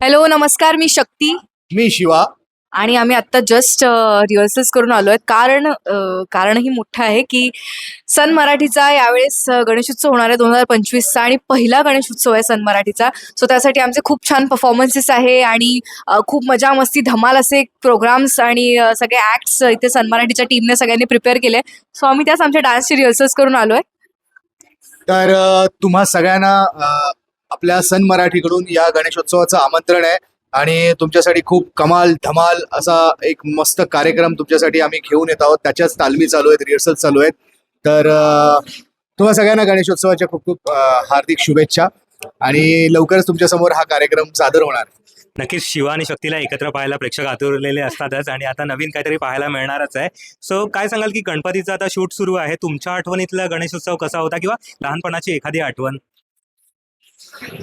Hello नमस्कार मी शक्ती. मी शिवा. आणि आम्ही आत्ता जस्ट रिहर्सल्स करून आलो आहे कारण कारणही मोठं आहे की सन मराठीचा यावेळेस गणेशोत्सव होणार आहे दोन हजार पंचवीसचा आणि पहिला गणेशोत्सव आहे सन मराठीचा. सो त्यासाठी आमचे खूप छान परफॉर्मन्सेस आहे आणि खूप मजा मस्ती धमाल असे प्रोग्राम्स आणि सगळे ॲक्ट्स इथे सन मराठीच्या टीमने सगळ्यांनी प्रिपेअर केले. सो आम्ही त्याच आमच्या डान्सची रिहर्सल्स करून आलो आहे तर तुम्हा सगळ्यांना आपल्या सन मराठीकडून या गणेशोत्सवाचं आमंत्रण आहे. आणि तुमच्यासाठी खूप कमाल धमाल असा एक मस्त कार्यक्रम तुमच्यासाठी आम्ही घेऊन येत आहोत. त्याच्याच तालमी चालू आहेत रिहर्सल चालू आहेत. तर तुम्हा सगळ्यांना गणेशोत्सवाच्या खूप खूप हार्दिक शुभेच्छा. आणि लवकरच तुमच्यासमोर हा कार्यक्रम सादर होणार. नक्कीच शिवा आणि शक्तीला एकत्र पाहायला प्रेक्षक आतुरलेले असतातच आणि आता नवीन काहीतरी पाहायला मिळणारच आहे. सो काय सांगाल की गणपतीचा आता शूट सुरू आहे. तुमच्या आठवणीतला गणेशोत्सव कसा होता किंवा लहानपणाची एखादी आठवण?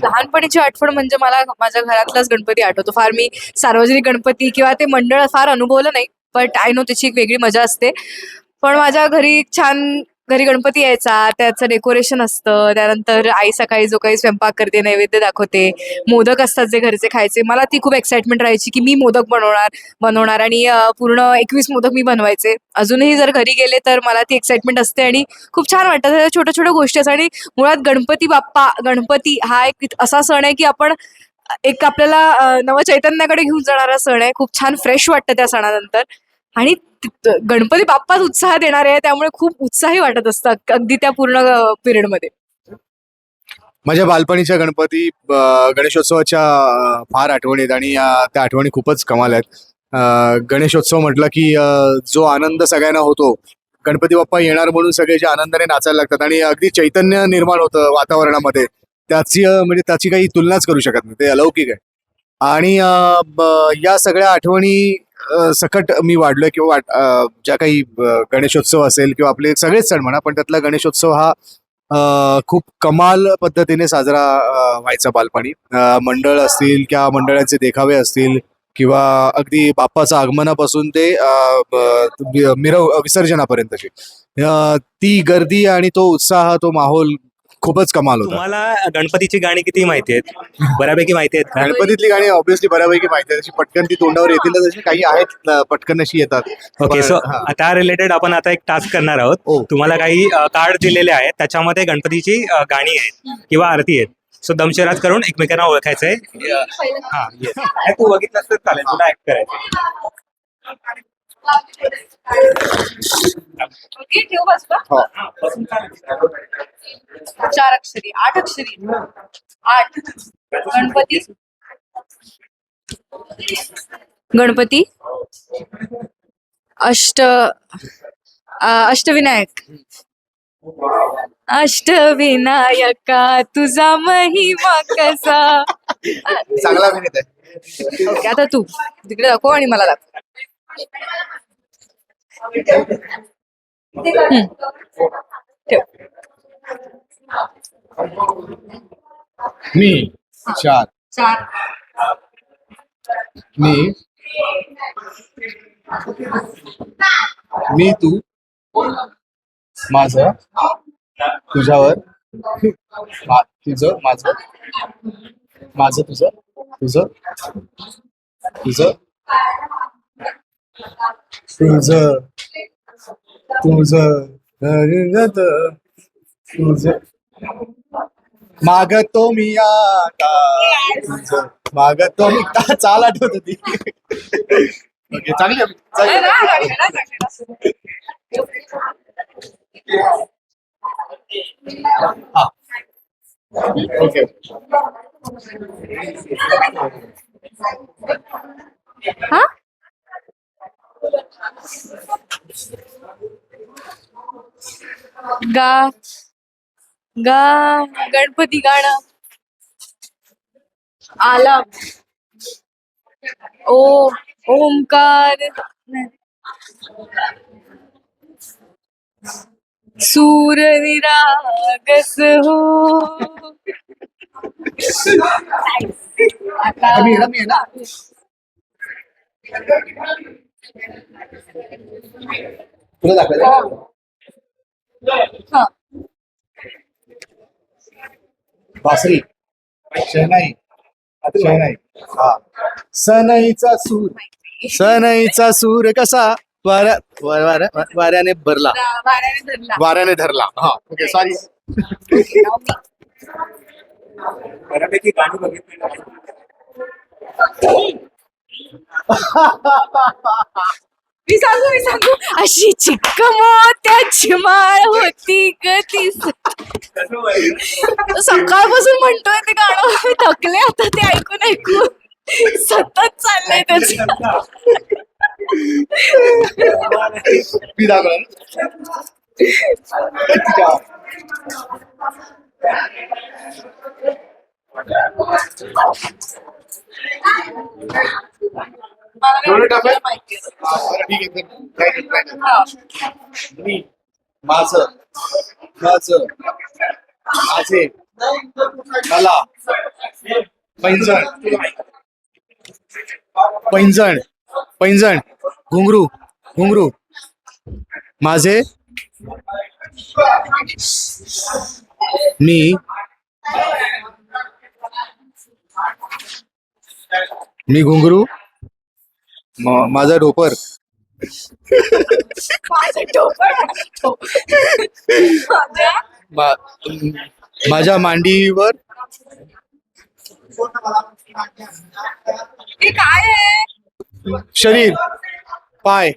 लहानपणीची आठवण म्हणजे मला माझ्या घरातलाच गणपती आठवतो. फार मी सार्वजनिक गणपती किंवा ते मंडळ फार अनुभवलं नाही बट आय नो त्याची एक वेगळी मजा असते. पण माझ्या घरी छान घरी गणपती यायचा त्याचं डेकोरेशन असतं त्यानंतर आई सकाळी जो काही स्वयंपाक करते नैवेद्य दाखवते मोदक असतात जे घरचे खायचे. मला ती खूप एक्साइटमेंट राहायची की मी मोदक बनवणार बनवणार आणि पूर्ण एकवीस मोदक मी बनवायचे. अजूनही जर घरी गेले तर मला ती एक्साइटमेंट असते आणि खूप छान वाटतं. त्या छोट्या छोट्या गोष्टी असतात आणि मुळात गणपती बाप्पा गणपती हा एक असा सण आहे की आपण एक आपल्याला नव नवचैतन्याकडे घेऊन जाणारा सण आहे. खूप छान फ्रेश वाटतं त्या सणानंतर. आणि गणपती बाप्पाच उत्साह देणारे आहे त्यामुळे खूप उत्साही वाटत असतं अगदी त्या पूर्ण पिरियडमध्ये. माझ्या बालपणीच्या गणपती गणेशोत्सवाच्या फार आठवणी आहेत आणि त्या आठवणी खूपच कमाल आहेत. गणेशोत्सव म्हटलं की जो आनंद सगळ्यांना होतो. गणपती बाप्पा येणार म्हणून सगळे जे आनंदाने नाचायला लागतात आणि अगदी चैतन्य निर्माण होतं वातावरणामध्ये. त्याची म्हणजे त्याची काही तुलनाच करू शकत नाही ते अलौकिक आहे. आणि या सगळ्या आठवणी सकट मी वाढलोय किंवा वाट- ज्या काही गणेशोत्सव असेल किंवा आपले सगळेच सण म्हणा पण त्यातला गणेशोत्सव हा खूप कमाल पद्धतीने साजरा व्हायचा बालपणी. मंडळ असतील किंवा मंडळाचे देखावे असतील किंवा अगदी बाप्पाचं आगमनापासून ते मिरव विसर्जनापर्यंतची. ती गर्दी आणि तो उत्साह तो माहोल खूपच कमाल होता तुम्हाला गणपतीची गाणी किती माहिती आहेत बऱ्यापैकी माहिती आहेत का गणपतीतली गाणी ऑब्विसली बऱ्यापैकी माहिती आहे तशी पटकन ती तोंडावर येतील जशी काही आहेत अ, पटकन अशी येतात ओके पण- सो हा. त्या रिलेटेड आपण आता एक टास्क करणार आहोत ओ. तुम्हाला काही कार्ड दिलेले आहेत त्याच्यामध्ये गणपतीची अ, गाणी आहेत किंवा आरती आहेत सो दमशराज करून एकमेकांना ओळखायचंय हा yes. नाही, तू बघितलंस तर चालेल तुला ऍक्ट करायचं ओके ठेवू. हो. हा, बसून चालेल. चार अक्षरी आठ अक्षरी. आठ. गणपती. गणपती. अष्ट अष्टविनायक. अष्टविनायका तुझा महिमा कसा? चांगला अभिनेत आहे. ओके आता तू. तिकडे दाखव आणि मला दाखव. ठेव. मी. चार. चार. मी. मी तू. माझ. तुझ्यावर. तुझं माझं. माझं तुझं. तुझं. तुझं. तुझं. तुझं. मागतो मी आता. मागतो मी का चाल आठवत होती. ओके चांगली. हा. ओके. हा? गा. गा गणपती गाणं. आला ओ ओंकार. सूर विरागस हो. तुला दाखवायचं हा बासरी. शहनाई. शहनाई. हा. सनईचा सूर. सनईचा सूर कसा? वाऱ्या वाऱ्याने भरला. वाऱ्याने धरला. वाऱ्याने धरला. हा. ओके सॉरी बऱ्यापैकी गाणी बघितली मी सांगू मी सांगू. अशी चिक्क मोत्याची माळ होती ग ती सकाळपासून म्हणतोय ते गाणं मी थकले आता ते ऐकून ऐकून. सतत चाललंय त्याचं. ठीक आहे माझं. माझं माझे. मला. पैंजण. पैंजण. पैंजण. घुंगरू. घुंगरू. माझे. मी. मी घुंगरू. म- माझा डोपर. माझं. माझ्या मांडीवर हे काय आहे? शरीर पाय.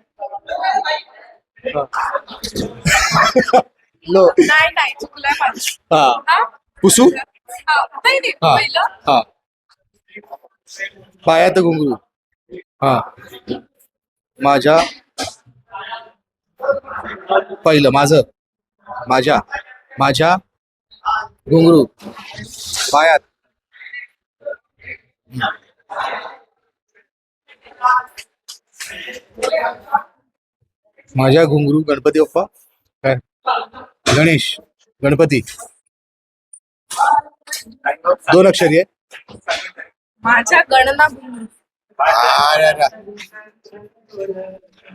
लो. नाही नाही चुकलंय माझं. हा. हा? पुसू? हा, नाही नाही हा. पहिलं. हा. पायात घुंगरू. हा. माझ्या पहिलं माझं माझ्या माझ्या घुंगरू पायात. माझ्या घुंगरू गणपती बाप्पा. काय? गणेश गणपती. दोन अक्षरी आहे माझ्या गणना अरे.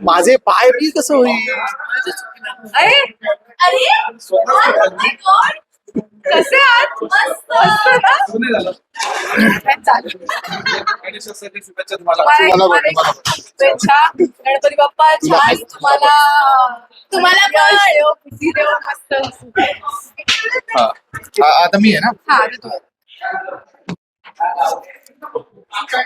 माझे पाय बी कसं होईल अरे अरे oh my God. कसे आहात मस्त मस्त ना? चालेल. तुम्हाला- मला बघ, तुम्हाला मला बघ. शुभेच्छा. गणपती बाप्पा छान तुम्हाला तुम्हाला पण देव बुद्धी देव मस्त हा. आ- आता मी आहे ना हा आता तू. सेम. काय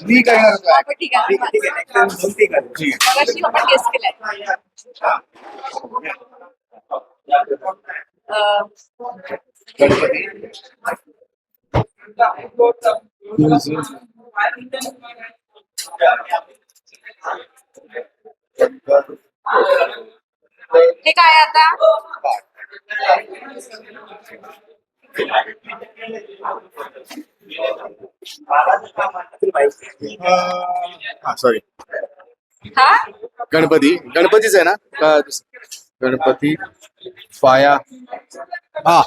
मी काय करणार होतो? ठीक आहे मगाशी आपण गेस केलाय अं, गणपती हे काय आता? हा सॉरी हा? गणपती. गणपतीच आहे ना? का गणपती पाया. हा.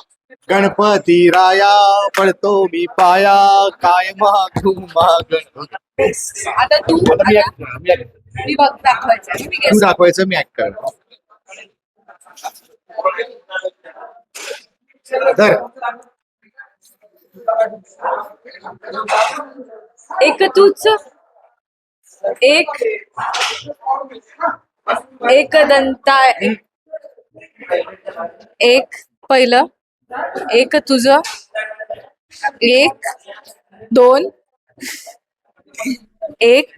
गणपती राया पडतो मी पाया. काय मागू माग? आता तू आता मी आता act करणार, मी act करणार. मी बघ दाखवायचं. मी तू दाखवायचं मी ऍक्ट करणार. एक तूच एक एक दंता एक पहिलं एक तुझ एक दोन एक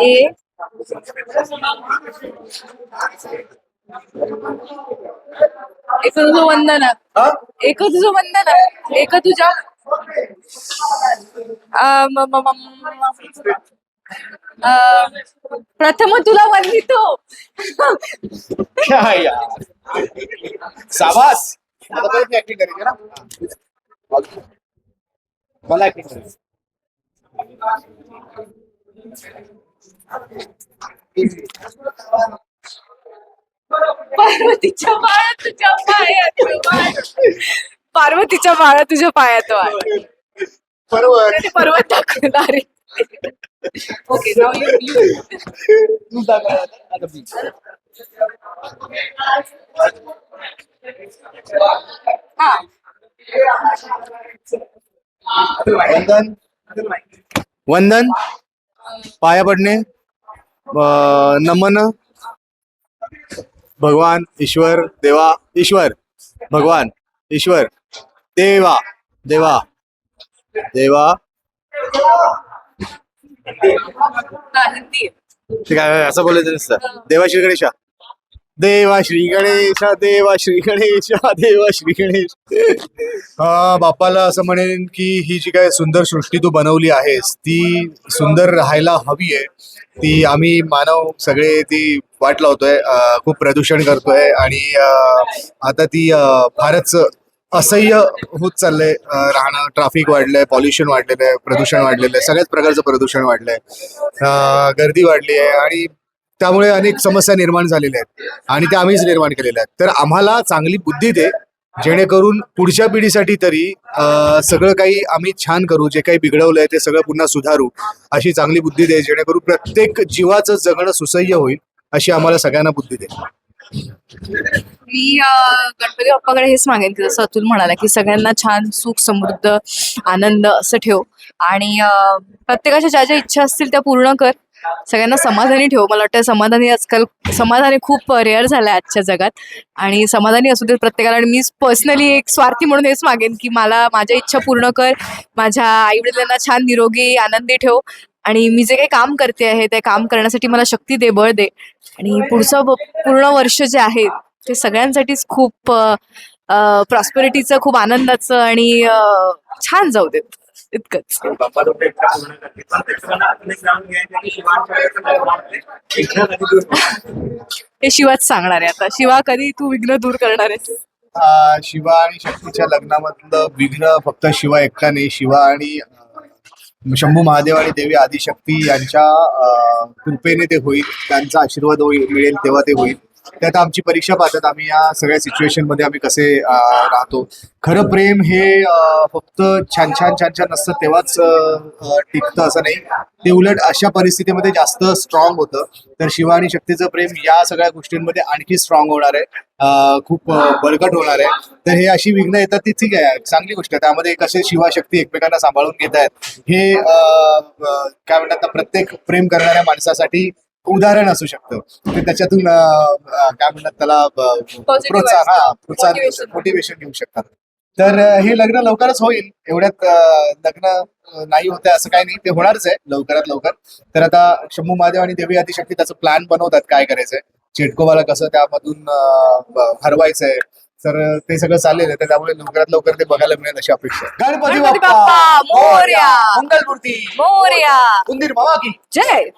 एक एक तुझं वंदना? एक तुझं वंदना. एक तुझ्या. प्रथम तुला वंदितो. ना? मला पार्वतीच्या बाळा तुझ्या पायात वाढ. पार्वतीच्या बाळा तुझ्या पायात वाढ बरोबर ते पर्वत दाखवणारे. ओके हा. वंदन. वंदन. पाया पडणे नमन भगवान ईश्वर देवा ईश्वर भगवान ईश्वर देवा देवा देवा. हिंदी आहे. ते काय असं बोलायचं नसतं. देवा श्री गणेशा देवा श्री गणेश देवा श्री गणेश देवा श्री गणेश. अं, बाप्पाला असं म्हणेन की ही जी काय सुंदर सृष्टी तू बनवली आहेस ती सुंदर राहायला हवी आहे. ती आम्ही मानव सगळे ती वाट लावतोय अं, खूप प्रदूषण करतोय आणि अं, आता ती अं, फारच असह्य होत चाललंय. अं, राहणं ट्रॅफिक वाढलंय पॉल्युशन वाढलेलं आहे प्रदूषण वाढलेलं आहे सगळ्याच प्रकारचं प्रदूषण वाढलंय. अं, गर्दी वाढली आहे आणि त्यामुळे अनेक समस्या निर्माण झालेल्या आहेत आणि त्या आम्हीच निर्माण केलेल्या आहेत. तर आम्हाला चांगली बुद्धी दे जेणेकरून पुढच्या पिढीसाठी तरी सगळं काही आम्ही छान करू जे काही बिघडवलंय ते सगळं पुन्हा सुधारू अशी चांगली बुद्धी दे जेणेकरून प्रत्येक जीवाचं जगणं सुसह्य होईल अशी आम्हाला सगळ्यांना बुद्धी दे. मी गणपती बाप्पाकडे हेच मागेन की जसं अतुल म्हणाला की सगळ्यांना छान सुख समृद्ध आनंद असं ठेव. आणि प्रत्येकाच्या ज्या ज्या इच्छा असतील त्या पूर्ण कर. सगळ्यांना समाधानी ठेव मला वाटतं समाधानी आजकाल समाधानी खूप रेअर झालंय आजच्या जगात. आणि समाधानी असू दे प्रत्येकाला. आणि मी पर्सनली एक स्वार्थी म्हणून हेच मागेन की मला माझ्या इच्छा पूर्ण कर माझ्या आईवडिलांना छान निरोगी आनंदी ठेव. आणि मी जे काही काम करते आहे ते काम करण्यासाठी मला शक्ती दे बळ दे. आणि पुढचं पूर्ण वर्ष जे आहे ते सगळ्यांसाठीच खूप प्रॉस्पेरिटीचं खूप आनंदाचं आणि छान जाऊ देत इतकंच? हे शिवाच सांगणार आहे आता. शिवा कधी तू विघ्न दूर करणार आहेस? शिवा आणि शक्तीच्या लग्नामधलं विघ्न फक्त शिवा एकटा नाही. शिवा आणि शंभू महादेव आणि देवी आदिशक्ती यांच्या कृपेने ते होईल. त्यांचा आशीर्वाद होईल मिळेल तेव्हा ते होईल. त्यात आमची परीक्षा पाहतात. आम्ही या सगळ्या सिच्युएशनमध्ये आम्ही कसे राहतो. खरं प्रेम हे फक्त छान छान छान छान नसतं तेव्हाच टिकतं असं नाही. ते उलट अशा परिस्थितीमध्ये जास्त स्ट्रॉंग होतं. तर शिवा आणि शक्तीचं प्रेम या सगळ्या गोष्टींमध्ये आणखी स्ट्रॉंग होणार आहे. खूप बळकट होणार आहे. तर हे अशी विघ्न येतात ती ठीक आहे. चांगली गोष्ट आहे. त्यामध्ये कसे शिवा शक्ती एकमेकांना सांभाळून घेत आहेत. हे काय म्हणतात प्रत्येक प्रेम करणाऱ्या माणसासाठी उदाहरण असू शकतं. ते त्याच्यातून काय म्हणतात त्याला प्रोत्साहन हा प्रोत्साहन. मोटिवेशन घेऊ शकतात. तर हे लग्न लवकरच होईल. एवढ्यात लग्न नाही होते असं काही नाही. ते होणारच आहे लवकरात लवकर. तर आता शंभू महादेव आणि देवी आदिशक्ती त्याचं प्लॅन बनवतात काय करायचंय चेटकोबाला कसं त्यामधून हरवायचंय तर ते सगळं चाललेलं आहे. तर त्यामुळे लवकरात लवकर ते बघायला मिळेल अशी अपेक्षा. गणपती बाप्पा मोरया. मंगलमूर्ती. मोर्या. उंदीर मामा की? जय.